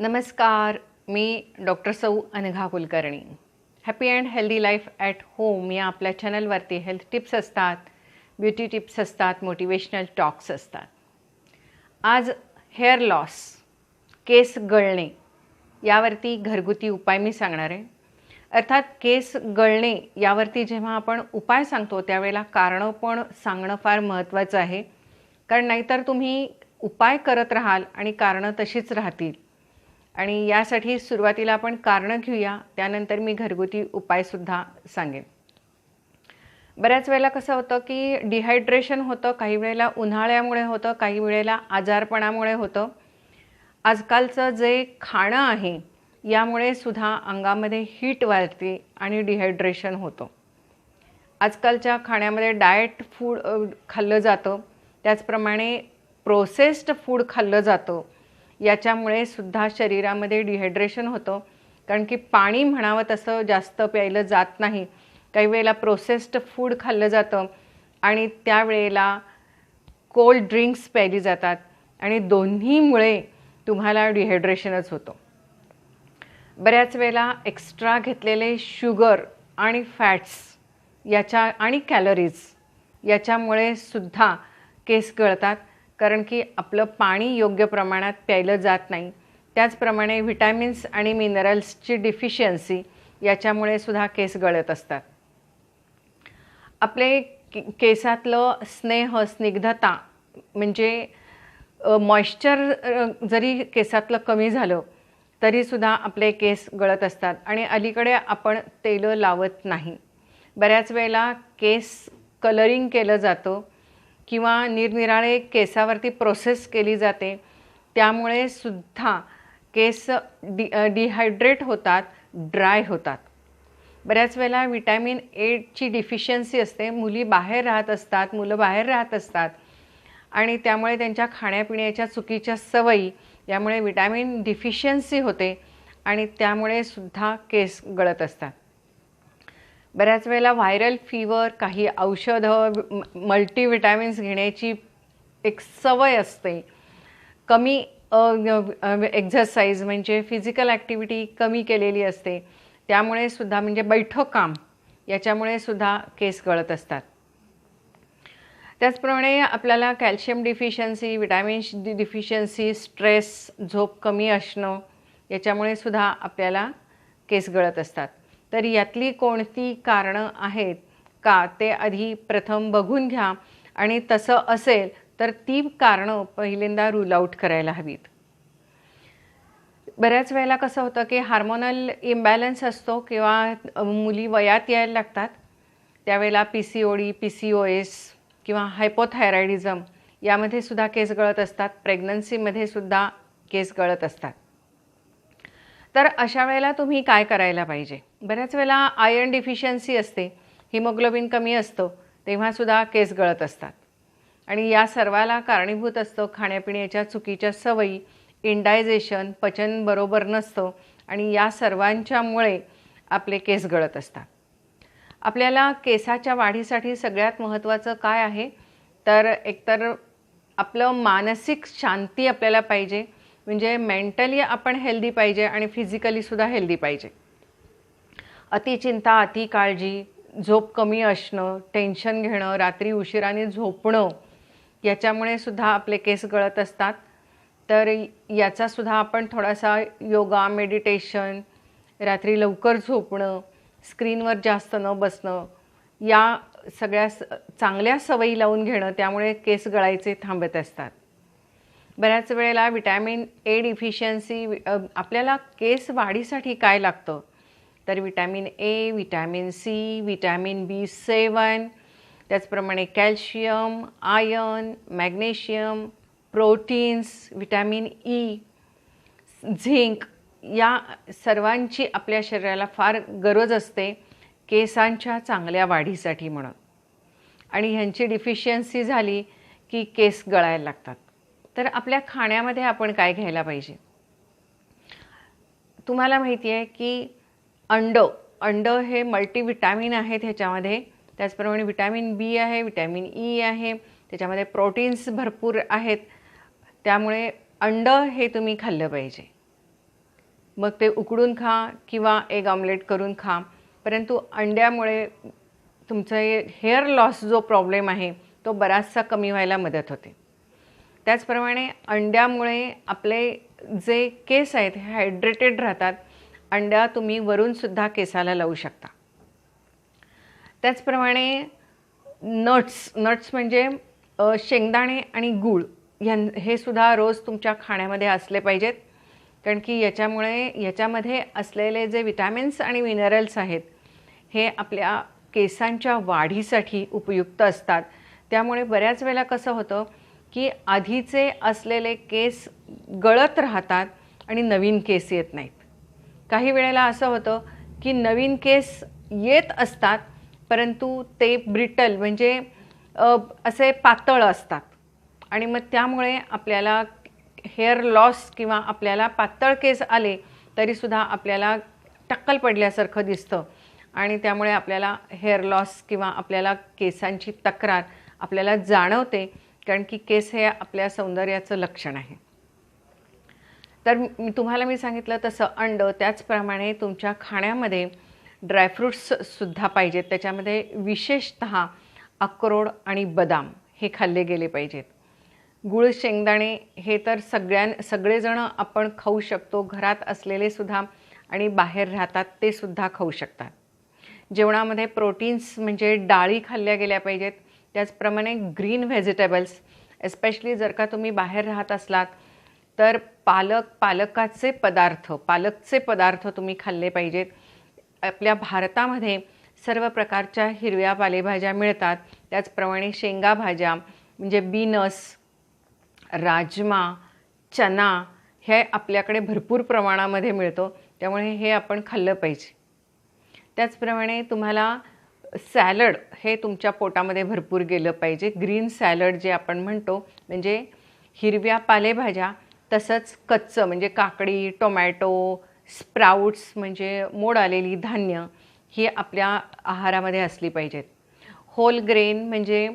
नमस्कार मी doctor Sau Anagha Kulkarni. Happy and healthy life at home या आपल्या चॅनलवरती हेल्थ टिप्स असतात ब्युटी टिप्स असतात मोटिवेशनल टॉक्स असतात. आज हेअर लॉस केस गळणे यावरती घरगुती उपाय मी सांगणार आहे. अर्थात केस गळणे यावरती जेव्हा आपण उपाय सांगतो त्यावेळेला कारणं पण सांगणं फार महत्त्वाचं आहे. कारण नाहीतर तुम्ही उपाय करत राहाल आणि कारणं तशीच राहतील. आणि यासाठी सुरुवातीला आपण कारणं घेऊया. त्यानंतर मी घरगुती उपायसुद्धा सांगेन. बऱ्याच वेळेला कसं होतं की डिहायड्रेशन होतं काही वेळेला उन्हाळ्यामुळे होतं काही वेळेला आजारपणामुळे होतं. आजकालचं जे खाणं आहे यामुळे सुद्धा अंगामध्ये हीट वाढते आणि डिहायड्रेशन होतं. आजकालच्या खाण्यामध्ये डाएट फूड खाल्लं जातं. त्याचप्रमाणे प्रोसेस्ड फूड खाल्लं जातं. याच्यामुळे सुद्धा शरीरामध्ये डिहायड्रेशन होतं. कारण की पाणी म्हणावं तसं जास्त प्यायलं जात नाही. काही वेळेला प्रोसेस्ड फूड खाल्लं जातं आणि त्यावेळेला कोल्ड ड्रिंक्स प्यायली जातात. आणि दोन्हीमुळे तुम्हाला डिहायड्रेशनच होतं. बऱ्याच वेळेला एक्स्ट्रा घेतलेले शुगर आणि फॅट्स याच्या आणि कॅलरीज याच्यामुळे सुद्धा केस गळतात कारण की आपलं पाणी योग्य प्रमाणात प्यायलं जात नाही. त्याचप्रमाणे व्हिटॅमिन्स आणि मिनरल्सची डिफिशियन्सी याच्यामुळे सुद्धा केस गळत असतात. आपले केसातलं स्नेह स्निग्धता म्हणजे मॉइश्चर जरी केसातलं कमी झालं तरीसुद्धा आपले केस गळत असतात आणि अलीकडे आपण तेलं लावत नाही. बऱ्याच वेळेला केस कलरिंग केलं जातं किंवा निरनिराळे केसावरती प्रोसेस केली जाते त्यामुळे सुद्धा केस डि डिहायड्रेट होतात ड्राय होतात. बऱ्याच वेळेला विटॅमिन एची डिफिशियन्सी असते मुली बाहेर राहत असतात मुलं बाहेर राहत असतात. आणि त्यामुळे त्यांच्या खाण्यापिण्याच्या चुकीच्या सवयी यामुळे विटॅमिन डिफिशियन्सी होते आणि त्यामुळे सुद्धा केस गळत असतात. बऱ्याच वेळेला व्हायरल फीवर काही औषधं मल्टीविटॅमिन्स घेण्याची एक सवय असते. कमी एक्झरसाईज म्हणजे फिजिकल ॲक्टिव्हिटी कमी केलेली असते. त्यामुळे सुद्धा म्हणजे बैठक काम याच्यामुळे सुद्धा केस गळत असतात. त्याचप्रमाणे आपल्याला calcium deficiency vitamin deficiency stress झोप कमी असणं याच्यामुळे सुद्धा आपल्याला केस गळत असतात. तर यातली कोणती कारणं आहेत का? ते आधी प्रथम बघून घ्या. आणि तसं असेल तर ती कारणं पहिल्यांदा रूल आऊट करायला हवीत. बऱ्याच वेळेला कसं होतं की हार्मोनल इम्बॅलन्स असतो किंवा मुली वयात यायला लागतात. त्यावेळेला P C O D P C O S किंवा हायपोथायरॉइडिझम यामध्ये सुद्धा केस गळत असतात. प्रेग्नन्सीमध्ये सुद्धा केस गळत असतात. तर अशा वेळेला तुम्ही काय करायला पाहिजे? बऱ्याच वेळेला आयर्न डिफिशियन्सी असते हिमोग्लोबिन कमी असतो तेव्हासुद्धा केस गळत असतात. आणि या सर्वाला कारणीभूत असतं खाण्यापिण्याच्या चुकीच्या सवयी इंडायजेशन पचन बरोबर नसतं आणि या सर्वांच्यामुळे आपले केस गळत असतात. आपल्याला केसाच्या वाढीसाठी सगळ्यात महत्त्वाचं काय आहे? तर एकतर आपलं मानसिक शांती आपल्याला पाहिजे म्हणजे मेंटली आपण हेल्दी पाहिजे आणि फिजिकलीसुद्धा हेल्दी पाहिजे. अतिचिंता अति काळजी झोप कमी असणं टेन्शन घेणं रात्री उशिराने झोपणं याच्यामुळे सुद्धा आपले केस गळत असतात. तर याचासुद्धा आपण थोडासा योगा मेडिटेशन रात्री लवकर झोपणं स्क्रीनवर जास्त न बसणं या सगळ्या चांगल्या सवयी लावून घेणं त्यामुळे केस गळायचे थांबत असतात. बऱ्याच वेळेला विटॅमिन ए डिफिशियन्सी आपल्याला केस वाढीसाठी काय लागतं? तर vitamin A vitamin C vitamin B सेवन त्याचप्रमाणे calcium iron magnesium proteins vitamin E zinc या सर्वांची आपल्या शरीराला फार गरज असते केसांच्या चांगल्या वाढीसाठी म्हणून. आणि ह्यांची डिफिशियन्सी झाली की केस गळायला लागतात. तर आपल्या खाण्यामध्ये आपण काय घ्यायला पाहिजे? तुम्हाला माहिती आहे की अंड अंड हे मल्टीविटॅमिन आहेत ह्याच्यामध्ये. त्याचप्रमाणे विटॅमिन बी आहे विटॅमिन ई e आहे त्याच्यामध्ये प्रोटीन्स भरपूर आहेत. त्यामुळे अंड हे तुम्ही खाल्लं पाहिजे. मग ते उकडून खा किंवा एग ऑमलेट करून खा. परंतु अंड्यामुळे तुमचं हेअर लॉस जो प्रॉब्लेम आहे तो बराचसा कमी व्हायला मदत होते. त्याचप्रमाणे अंड्यामुळे आपले जे केस आहेत हे हायड्रेटेड राहतात. अंड्या तुम्ही वरूनसुद्धा केसाला लावू शकता. त्याचप्रमाणे नट्स नट्स म्हणजे शेंगदाणे आणि गूळ यां हे सुद्धा रोज तुमच्या खाण्यामध्ये असले पाहिजेत. कारण की याच्यामुळे याच्यामध्ये असलेले जे विटॅमिन्स आणि मिनरल्स आहेत हे आपल्या केसांच्या वाढीसाठी उपयुक्त असतात. त्यामुळे बऱ्याच वेळेला कसं होतं की आधीचे असलेले केस गळत राहतात आणि नवीन केस येत नाहीत. काही वेळेला असं होतं की नवीन केस येत असतात परंतु ते ब्रिटल म्हणजे असे पातळ असतात. आणि मग त्यामुळे आपल्याला हेअर लॉस किंवा आपल्याला पातळ केस आले तरीसुद्धा आपल्याला टक्कल पडल्यासारखं दिसतं. आणि त्यामुळे आपल्याला हेअर लॉस किंवा आपल्याला केसांची तक्रार आपल्याला जाणवते. कारण की केस हे आपल्या सौंदर्याचं लक्षण आहे. तर मी तुम्हाला मी सांगितलं तसं अंड त्याचप्रमाणे तुमच्या खाण्यामध्ये ड्रायफ्रूट्ससुद्धा पाहिजेत. त्याच्यामध्ये विशेषत अक्रोड आणि बदाम हे खाल्ले गेले पाहिजेत. गुळ शेंगदाणे हे तर सगळ्यां सगळेजणं आपण खाऊ शकतो. घरात असलेले सुद्धा आणि बाहेर राहतात ते सुद्धा खाऊ शकतात. जेवणामध्ये प्रोटीन्स म्हणजे डाळी खाल्ल्या गेल्या पाहिजेत. त्याचप्रमाणे ग्रीन व्हेजिटेबल्स एस्पेशली जर का तुम्ही बाहेर राहत असलात तर पालक पालकाचे पदार्थ पालकचे पदार्थ तुम्ही खाल्ले पाहिजेत. आपल्या भारतामध्ये सर्व प्रकारच्या हिरव्या पालेभाज्या मिळतात. त्याचप्रमाणे शेंगा भाज्या म्हणजे बीनस राजमा चना हे आपल्याकडे भरपूर प्रमाणामध्ये मिळतो. त्यामुळे हे आपण खाल्लं पाहिजे. त्याचप्रमाणे तुम्हाला सॅलड हे तुमच्या पोटामध्ये भरपूर गेलं पाहिजे. ग्रीन सॅलड जे आपण म्हणतो म्हणजे हिरव्या पालेभाज्या तसंच कच्चं म्हणजे काकडी टोमॅटो स्प्राउट्स म्हणजे मोड आलेली धान्य ही आपल्या आहारामध्ये असली पाहिजेत. होल ग्रेन म्हणजे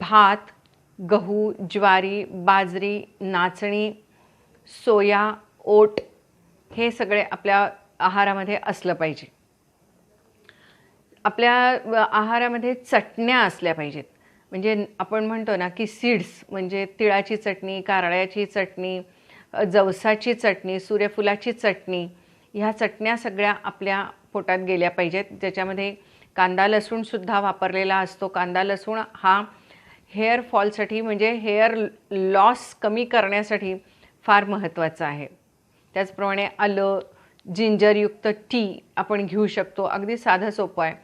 भात गहू ज्वारी बाजरी नाचणी सोया ओट हे सगळे आपल्या आहारामध्ये असलं पाहिजे. आपल्या आहारामध्ये चटण्या असल्या पाहिजेत. म्हणजे आपण म्हणतो ना की सीड्स म्हणजे तिळाची चटणी कारळ्याची चटणी जवसाची चटणी सूर्यफुलाची चटणी ह्या चटण्या सगळ्या आपल्या पोटात गेल्या पाहिजेत. ज्याच्यामध्ये कांदा लसूणसुद्धा वापरलेला असतो. कांदा लसूण हा हेअर फॉलसाठी म्हणजे हेअर लॉस कमी करण्यासाठी फार महत्त्वाचं आहे. त्याचप्रमाणे आलं जिंजरयुक्त टी आपण घेऊ शकतो. अगदी साधं सोपं आहे.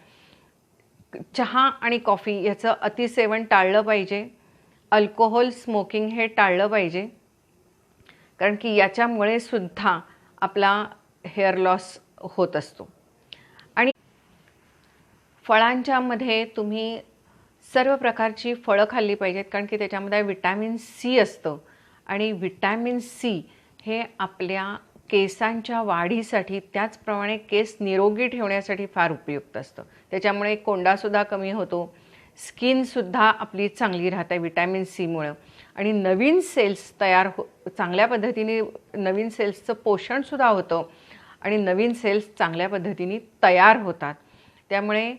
चहा आणि कॉफी याचं अतिसेवन टाळलं पाहिजे. अल्कोहोल स्मोकिंग हे टाळलं पाहिजे. कारण की याच्यामुळे सुद्धा आपला हेअर लॉस होत असतो. आणि फळांच्यामध्ये तुम्ही सर्व प्रकारची फळं खाल्ली पाहिजेत कारण की त्याच्यामध्ये विटॅमिन सी असतं. आणि विटॅमिन सी हे आपल्या केसांच्या वाढीसाठी त्याचप्रमाणे केस निरोगी ठेवण्यासाठी फार उपयुक्त असतं. त्याच्यामुळे कोंडासुद्धा कमी होतो. स्किनसुद्धा आपली चांगली राहते विटॅमिन सीमुळं आणि नवीन सेल्स तयार हो चांगल्या पद्धतीने नवीन सेल्सचं पोषणसुद्धा होतं. आणि नवीन सेल्स चांगल्या पद्धतीने तयार होतात. त्यामुळे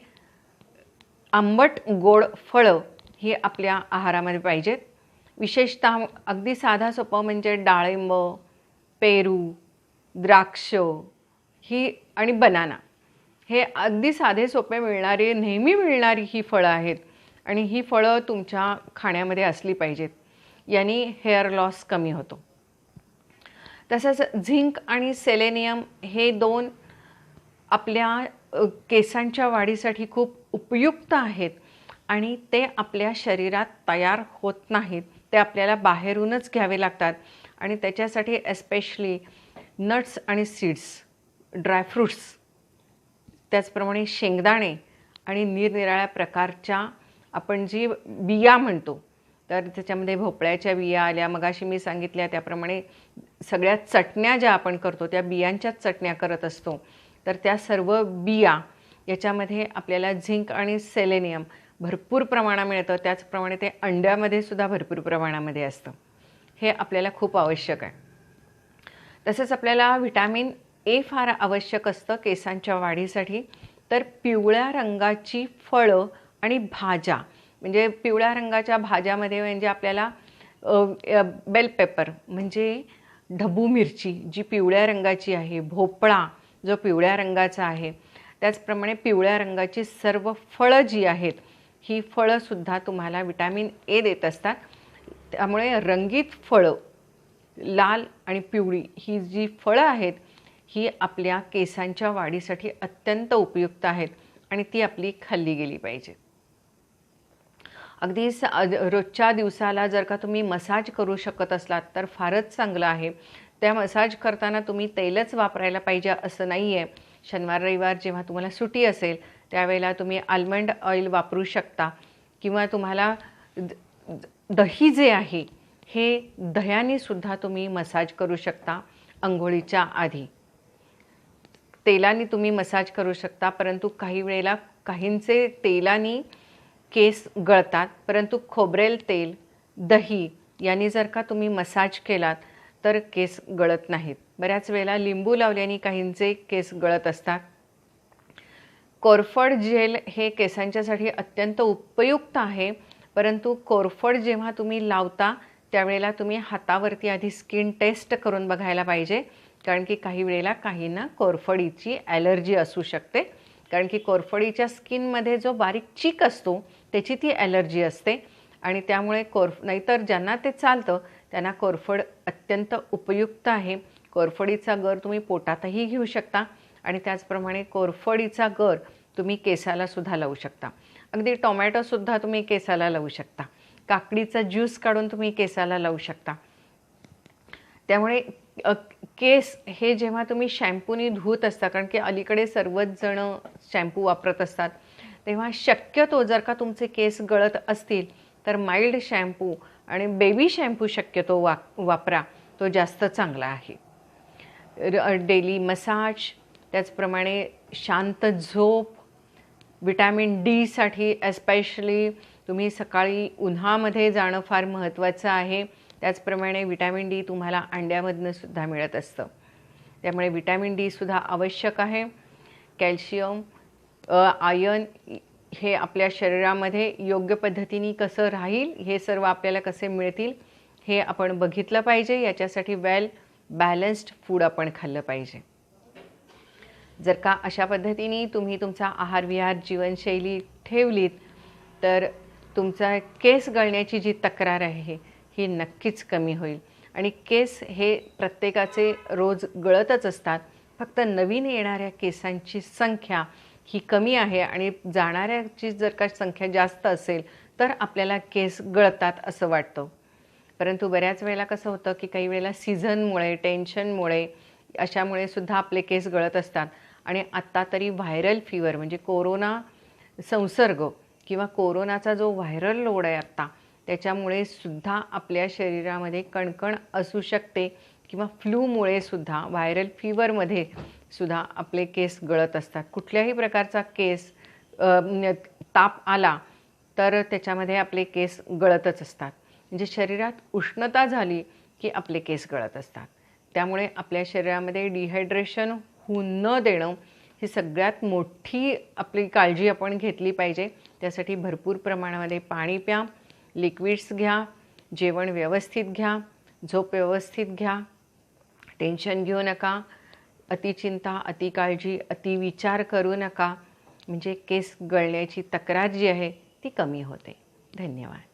आंबट गोड फळं ही आपल्या आहारामध्ये पाहिजेत. विशेषतः अगदी साधा सोपं म्हणजे डाळिंब पेरू द्राक्ष ही आणि बनाना. हे अगदी साधे सोपे मिळणारे नेहमी मिळणारी ही फळं आहेत आणि ही फळं तुमच्या खाण्यामध्ये असली पाहिजेत. यांनी हेअर लॉस कमी होतो. तसंच झिंक आणि सेलेनियम हे दोन आपल्या केसांच्या वाढीसाठी खूप उपयुक्त आहेत आणि ते आपल्या शरीरात तयार होत नाहीत. ते आपल्याला बाहेरूनच घ्यावे लागतात आणि त्याच्यासाठी एस्पेशली नट्स आणि सीड्स ड्रायफ्रूट्स त्याचप्रमाणे शेंगदाणे आणि निरनिराळ्या प्रकारच्या आपण जी बिया म्हणतो तर त्याच्यामध्ये भोपळ्याच्या बिया आल्या मगाशी मी सांगितल्या त्याप्रमाणे सगळ्या चटण्या ज्या आपण करतो त्या बियांच्याच चटण्या करत असतो. तर त्या सर्व बिया याच्यामध्ये आपल्याला झिंक आणि सेलेनियम भरपूर प्रमाणात मिळतं त्याचप्रमाणे ते अंड्यामध्ये सुद्धा भरपूर प्रमाणामध्ये असतं. हे आपल्याला खूप आवश्यक आहे. तसंच आपल्याला व्हिटॅमिन ए फार आवश्यक असतं केसांच्या वाढीसाठी. तर पिवळ्या रंगाची फळं आणि भाज्या म्हणजे पिवळ्या रंगाच्या भाज्यामध्ये म्हणजे आपल्याला बेल पेपर म्हणजे ढबू मिरची जी पिवळ्या रंगाची आहे भोपळा जो पिवळ्या रंगाचा आहे त्याचप्रमाणे पिवळ्या रंगाची सर्व फळं जी आहेत ही फळंसुद्धा तुम्हाला विटॅमिन ए देत असतात. त्यामुळे रंगीत फळं लाल आणि पिवळी ही जी फळं आहेत ही आपल्या केसांच्या वाढीसाठी अत्यंत उपयुक्त आहेत आणि ती आपली खाल्ली गेली पाहिजे. अगदी स रोजच्या दिवसाला जर का तुम्ही मसाज करू शकत असलात तर फारच चांगलं आहे. त्या मसाज करताना तुम्ही तेलच वापरायला पाहिजे असं नाही आहे शनिवार रविवार जेव्हा तुम्हाला सुटी असेल त्यावेळेला तुम्ही आल्मंड ऑइल वापरू शकता किंवा तुम्हाला दही जे आहे हे दह्यानेसुद्धा तुम्ही मसाज करू शकता अंघोळीच्या आधी. तेलाने तुम्ही मसाज करू शकता परंतु काही वेळेला काहींचे तेलाने केस गळतात परंतु खोबरेल तेल दही यांनी जर का तुम्ही मसाज केलात तर केस गळत नाहीत. बऱ्याच वेळेला लिंबू लावल्याने काहींचे केस गळत असतात. कोरफड जेल हे केसांच्यासाठी अत्यंत उपयुक्त आहे परंतु कोरफड जेव्हा तुम्ही लावता त्यावेळेला तुम्ही हातावरती आधी स्किन टेस्ट करून बघायला पाहिजे. कारण की काही वेळेला काहींना कोरफडीची ॲलर्जी असू शकते. कारण की कोरफडीच्या स्किनमध्ये जो बारीक चीक असतो त्याची ती ॲलर्जी असते. आणि त्यामुळे कोरफ नाहीतर ज्यांना ते चालतं त्यांना कोरफड अत्यंत उपयुक्त आहे. कोरफडीचा गर तुम्ही पोटातही घेऊ शकता आणि त्याचप्रमाणे कोरफडीचा गर तुम्ही केसाला सुद्धा लावू शकता. अगदी टोमॅटोसुद्धा तुम्ही केसाला लावू शकता. काकडीचा ज्यूस काढून तुम्ही केसाला लावू शकता. त्यामुळे केस हे जेव्हा तुम्ही शॅम्पूनी धुत असता कारण की अलीकडे सर्वच जण शॅम्पू वापरत असतात तेव्हा शक्यतो जर का तुमचे केस गळत असतील तर माइल्ड शॅम्पू आणि बेबी शॅम्पू शक्यतो वा वापरा. तो जास्त चांगला आहे. डेली मसाज त्याचप्रमाणे शांत झोप विटॅमिन डीसाठी एस्पेशली तुम्ही सकाळी उन्हामध्ये जाणं फार महत्त्वाचं आहे. त्याचप्रमाणे विटॅमिन डी तुम्हाला अंड्यामधनं सुद्धा मिळत असतं. त्यामुळे विटॅमिन डीसुद्धा आवश्यक आहे. कॅल्शियम आयन हे आपल्या शरीरामध्ये योग्य पद्धतीने कसं राहील हे सर्व आपल्याला कसे मिळतील हे आपण बघितलं पाहिजे. याच्यासाठी वेल बॅलन्स्ड फूड आपण खाल्लं पाहिजे. जर का अशा पद्धतीने तुम्ही तुमचा आहार विहार जीवनशैली ठेवलीत तर तुमचा केस गळण्याची जी तक्रार आहे ही नक्कीच कमी होईल. आणि केस हे प्रत्येकाचे रोज गळतच असतात. फक्त नवीन येणाऱ्या केसांची संख्या ही कमी आहे आणि जाणाऱ्याची जर का संख्या जास्त असेल तर आपल्याला केस गळतात असं वाटतं. परंतु बऱ्याच वेळेला कसं होतं की काही वेळेला सीझनमुळे टेन्शनमुळे अशामुळे सुद्धा आपले केस गळत असतात. आणि आत्ता तरी व्हायरल फीवर म्हणजे कोरोना संसर्ग किंवा कोरोनाचा जो व्हायरल लोड आहे आत्ता त्याच्यामुळे सुद्धा आपल्या शरीरामध्ये कणकण असू शकते किंवा फ्लूमुळे सुद्धा व्हायरल फीवरमध्ये सुद्धा आपले केस गळत असतात. कुठल्याही प्रकारचा केस ताप आला तर त्याच्यामध्ये आपले केस गळतच असतात. म्हणजे शरीरात उष्णता झाली की आपले केस गळत असतात. त्यामुळे आपल्या शरीरामध्ये डिहायड्रेशन होऊ न देणं ही सगळ्यात मोठी आपली काळजी आपण घेतली पाहिजे. त्यासाठी भरपूर प्रमाणामध्ये पाणी प्या लिक्विड्स घ्या जेवण व्यवस्थित घ्या झोप व्यवस्थित घ्या. टेन्शन घेऊ नका अतिचिंता अतिकाळजी अतिविचार करू नका. म्हणजे केस गळण्याची तक्रार जी आहे ती कमी होते. धन्यवाद.